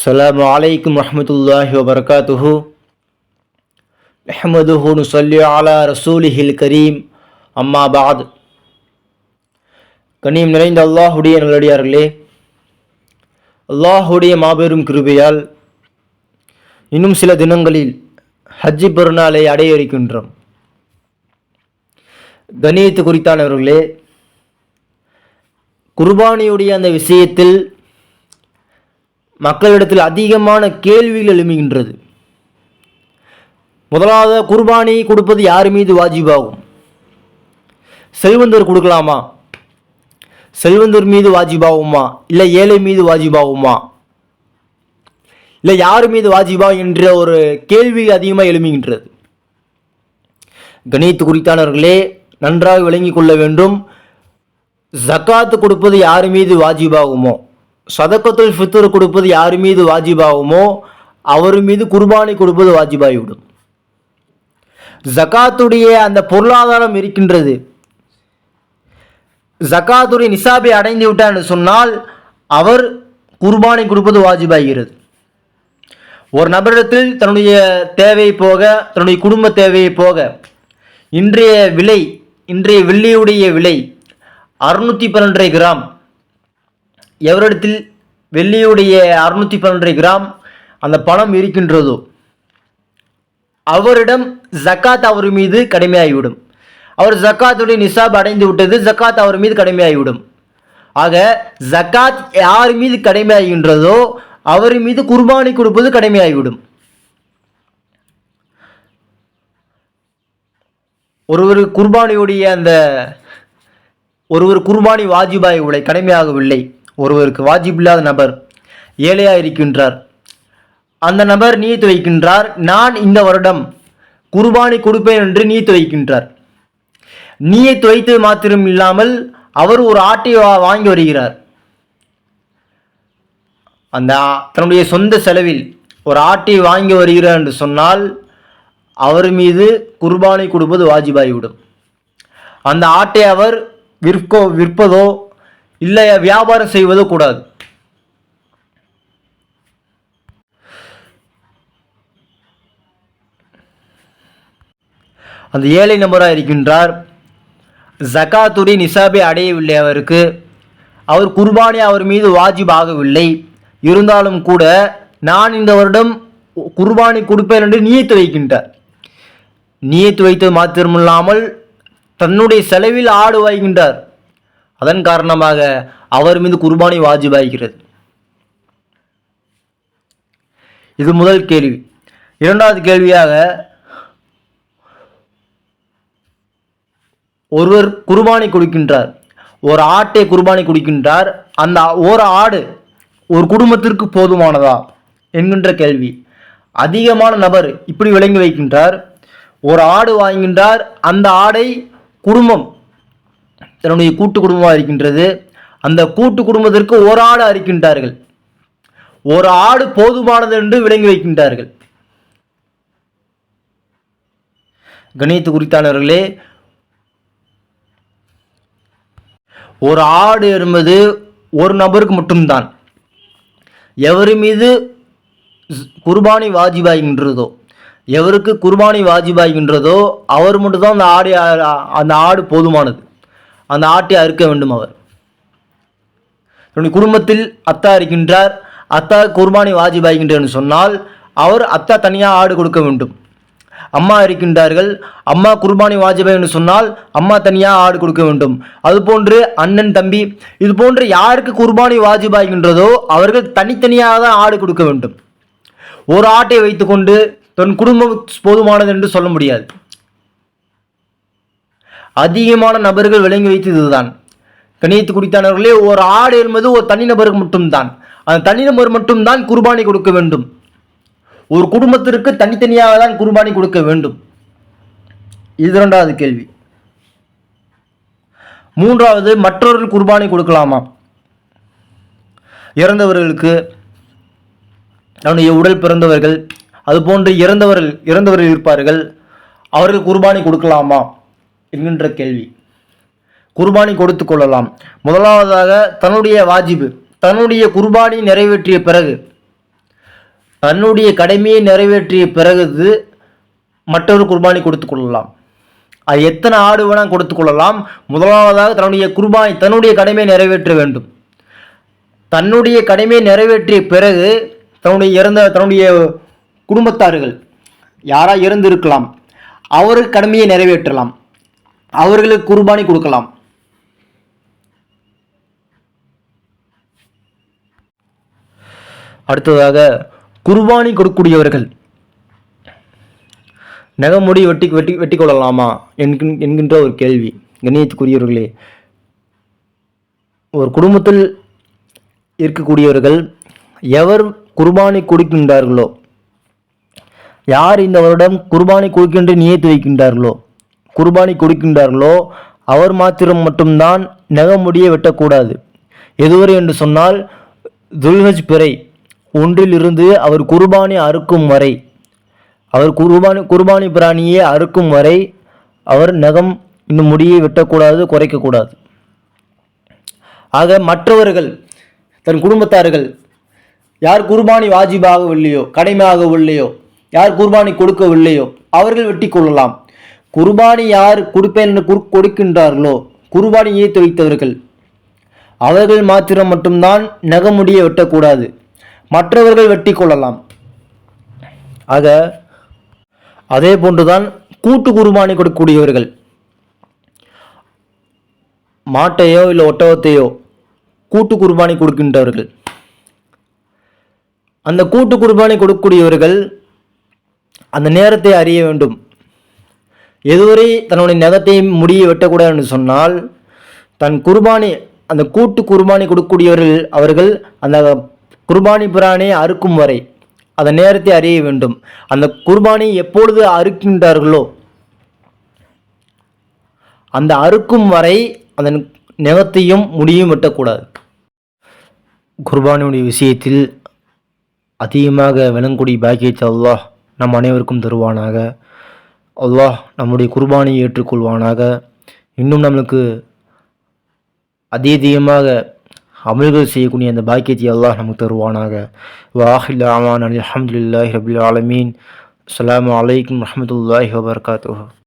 السلام عليكم ورحمة الله وبركاته نحمده نصلي على رسوله الكريم அம்மா பாத் கண்ணியம் நிறைந்த அல்லாஹுடைய நல்லடியார்களே அல்லாஹுடைய மாபெரும் கிருபையால் இன்னும் சில தினங்களில் ஹஜ்ஜி பெருநாளை அடைய இருக்கின்றோம் கணியத்து குறித்தானவர்களே குர்பானியுடைய அந்த விஷயத்தில் மக்களிடத்தில் அதிகமான கேள்விகள் எழுமுகின்றது முதலாவது குர்பானி கொடுப்பது யார் மீது வாஜிபாகும்? செல்வந்தர் கொடுக்கலாமா? செல்வந்தர் மீது வாஜிபாகுமா? இல்லை ஏழை மீது வாஜிபாகுமா? இல்லை யார் மீது வாஜிபா என்ற ஒரு கேள்வி அதிகமாக எழுமுகின்றது கணித்து குறித்தானவர்களே நன்றாக விளங்கி கொள்ள வேண்டும். ஜக்காத்து கொடுப்பது யார் மீது வாஜிபாகுமோ? சதக்கத்துல் ஃபித்ரு கொடுப்பது யார் மீது வாஜிபாகுமோ அவர் மீது குர்பானி கொடுப்பது வாஜிபாகிவிடும். ஜக்காத்துடைய அந்த பொருளாதாரம் இருக்கின்றது. ஜக்காத்துடைய நிசாபை அடைந்து விட்டார் என்று சொன்னால் அவர் குர்பானி கொடுப்பது வாஜிபாகிறது. ஒரு நபரிடத்தில் தன்னுடைய தேவையை போக தன்னுடைய குடும்ப தேவையை போக இன்றைய விலை இன்றைய வெள்ளியுடைய விலை அறுநூற்றி பன்னெண்டரை கிராம் எவரிடத்தில் வெள்ளியுடைய அறுநூற்றி பன்னெண்டரை கிராம் அந்த பணம் இருக்கின்றதோ அவரிடம் ஜக்காத் அவர் மீது கடுமையாகிவிடும். அவர் ஜக்காத்துடைய நிசாப் அடைந்து விட்டது ஜக்காத் அவர் மீது கடுமையாகிவிடும். ஆக ஜக்காத் யார் மீது கடுமையாகின்றதோ அவர் மீது குர்பானி கொடுப்பது கடுமையாகிவிடும். ஒருவர் குர்பானியுடைய அந்த ஒருவர் குர்பானி வாஜிபாய் உடை கடமையாகவில்லை. ஒருவருக்கு வாஜிபில்லாத நபர் ஏழையாக இருக்கின்றார் அந்த நபர் நீத்து வைக்கின்றார். நான் இந்த வருடம் குர்பானி கொடுப்பேன் என்று நீத்து வைக்கின்றார். நீயத்து வைத்து மாத்திரம் இல்லாமல் அவர் ஒரு ஆட்டை வா- வாங்கி வருகிறார். அந்த தன்னுடைய சொந்த செலவில் ஒரு ஆட்டை வாங்கி வருகிறார் என்று சொன்னால் அவர் மீது குர்பானை கொடுப்பது வாஜிபாகிவிடும் அந்த ஆட்டை அவர் விற்கோ விற்பதோ இல்லை வியாபாரம் செய்வதோ கூடாது. அந்த ஏழை நபராக இருக்கின்றார். ஜகாத்துடைய நிசாபை அடையவில்லை அவருக்கு. அவர் குர்பானி அவர் மீது வாஜிப் ஆகவில்லை. இருந்தாலும் கூட நான் இந்த வருடம் குர்பானி கொடுப்பேன் என்று நியத்து வைக்கின்றார். நியத்து வைத்தது மாத்திரமில்லாமல் தன்னுடைய செலவில் ஆடு வாய்கின்றார். அதன் காரணமாக அவர் மீது குர்பானி வாஜிபாகிறது இது முதல் கேள்வி. இரண்டாவது கேள்வியாக ஒருவர் குர்பானி கொடுக்கின்றார் ஒரு ஆட்டை குர்பானி கொடுக்கின்றார் அந்த ஒரு ஆடு ஒரு குடும்பத்திற்கு போதுமானதா? என்கின்ற கேள்வி. அதிகமான நபர் இப்படி விளங்கி வைக்கின்றார் ஒரு ஆடு வாங்குகின்றார் அந்த ஆடை குடும்பம் தன்னுடைய கூட்டு குடும்பமாக இருக்கின்றது. அந்த கூட்டு குடும்பத்திற்கு ஒரு ஆடு அறுக்கின்றார்கள். ஒரு ஆடு போதுமானது என்று விளங்கி வைக்கின்றார்கள். கணித்து குறித்தானவர்களே ஒரு ஆடு என்பது ஒரு நபருக்கு மட்டும்தான். எவர் மீது குர்பானி வாஜிபாகின்றதோ எவருக்கு குர்பானி வாஜிபாகின்றதோ அவர் மட்டும்தான் அந்த ஆடு அந்த ஆடு போதுமானது. அந்த ஆட்டை அறுக்க வேண்டும் அவர். தன்னுடைய குடும்பத்தில் அத்தா இருக்கின்றார். அத்தா குர்பானி வாஜிபாகின்றார்னு சொன்னால் அவர் அத்தா தனியாக ஆடு கொடுக்க வேண்டும். அம்மா இருக்கின்றார்கள். அம்மா குர்பானி வாஜிபாய் என்று சொன்னால் அம்மா தனியாக ஆடு கொடுக்க வேண்டும். அதுபோன்று அண்ணன் தம்பி இது போன்று யாருக்கு குர்பானி வாஜிபாகின்றதோ அவர்கள் தனித்தனியாக தான் ஆடு கொடுக்க வேண்டும். ஒரு ஆட்டை வைத்துக்கொண்டு தன் குடும்பம் போதுமானது என்று சொல்ல முடியாது. அதிகமான நபர்கள் விளங்கி வைத்தது இதுதான். கணியத்து குடித்தானவர்களே ஒரு ஆடு என்பது ஒரு தனிநபருக்கு மட்டும்தான். அந்த தனிநபர் மட்டும்தான் குர்பானி கொடுக்க வேண்டும். ஒரு குடும்பத்திற்கு தனித்தனியாக தான் குர்பானி கொடுக்க வேண்டும். இது இரண்டாவது கேள்வி. மூன்றாவது மற்றவர்கள் குர்பானி கொடுக்கலாமா? இறந்தவர்களுக்கு அவனுடைய உடல் பிறந்தவர்கள் அதுபோன்று இறந்தவர்கள் இறந்தவர்கள் இருப்பார்கள். அவர்கள் குர்பானி கொடுக்கலாமா? என்கின்ற கேள்வி? குர்பானி கொடுத்து கொள்ளலாம். முதலாவதாக தன்னுடைய வாஜிபு தன்னுடைய குர்பானி நிறைவேற்றிய பிறகு தன்னுடைய கடமையை நிறைவேற்றிய பிறகு மற்றொரு குர்பானி கொடுத்து கொள்ளலாம். அது எத்தனை ஆடு வேணால் கொடுத்து கொள்ளலாம். முதலாவதாக தன்னுடைய குர்பானி தன்னுடைய கடமையை நிறைவேற்ற வேண்டும். தன்னுடைய கடமையை நிறைவேற்றிய பிறகு தன்னுடைய இறந்த தன்னுடைய குடும்பத்தார்கள் யாராக இருந்திருக்கலாம் அவருக்கு கடமையை நிறைவேற்றலாம். அவர்களுக்கு குர்பானி கொடுக்கலாம். அடுத்ததாக குர்பானி கொடுக்கக்கூடியவர்கள். நகமுடி வெட்டி வெட்டி வெட்டி கொள்ளலாமா என்கின் என்கின்ற ஒரு கேள்வி. கண்ணியத்துக்குரியவர்களே ஒரு குடும்பத்தில் இருக்கக்கூடியவர்கள் எவர் குர்பானி கொடுக்கின்றார்களோ யார் இந்த வருடம் குர்பானி கொடுக்கின்ற நியத்து வைக்கின்றார்களோ குர்பானி கொடுக்கின்றார்களோ அவர் மாத்திரம் மட்டும்தான் நகமுடியை வெட்டக்கூடாது. எதுவரை என்று சொன்னால் துல்ஹஜ் பிறை ஒன்றிலிருந்து அவர் குர்பானி அறுக்கும் வரை அவர் குர்பானி குர்பானி பிராணியை அறுக்கும் வரை அவர் நகம் இன்னும் முடியை வெட்டக்கூடாது குறைக்கக்கூடாது. ஆக மற்றவர்கள் தன் குடும்பத்தார்கள் யார் குர்பானி வாஜிபாகவில்லையோ கடமையாகவில்லையோ யார் குர்பானி கொடுக்கவில்லையோ அவர்கள் வெட்டி கொள்ளலாம். குர்பானி யார் கொடுப்பேன் என்று கொடுக்கின்றார்களோ குர்பானியை தொழித்தவர்கள் அவர்கள் மாத்திரம் மட்டும்தான் நகமுடியை வெட்டக்கூடாது. மற்றவர்கள் வெட்டி கொள்ளலாம். ஆக அதே போன்றுதான் கூட்டு குர்பானி கொடுக்கக்கூடியவர்கள். மாட்டையோ இல்லை ஒட்டகத்தையோ கூட்டு குர்பானி கொடுக்கின்றவர்கள் அந்த கூட்டு குர்பானி கொடுக்கக்கூடியவர்கள் அந்த நேரத்தை அறிய வேண்டும். எதுவரை தன்னுடைய நகத்தை முடியை வெட்டக்கூடாது என்று சொன்னால் தன் குர்பானி அந்த கூட்டு குர்பானி கொடுக்கக்கூடியவர்கள் அவர்கள் அந்த குர்பானி பிராணியை அறுக்கும் வரை அந்த நேரத்தை அறிய வேண்டும். அந்த குர்பானி எப்பொழுது அறுக்கின்றார்களோ அந்த அறுக்கும் வரை அந்த நகத்தையும் முடியும் வெட்டக்கூடாது. குர்பானியுடைய விஷயத்தில் அதிகமாக விளங்கக்கூடிய பாக்கியத்தை அல்லாஹ் நம் அனைவருக்கும் தருவானாக. அல்லாஹ் நம்முடைய குர்பானியை ஏற்றுக்கொள்வானாக. இன்னும் நம்மளுக்கு அதிகமாக அமல்கள் செய்யக்கூடிய அந்த பாக்கியத்தை அல்லாஹ் நமக்கு தருவானாக. வாஹில் அமான் அலி அஹமதுல்லாஹி ரபுல் ஆலமீன். அஸ்லாம் வலைக்கம் வரமத்துல்லாஹி வபர்காத்து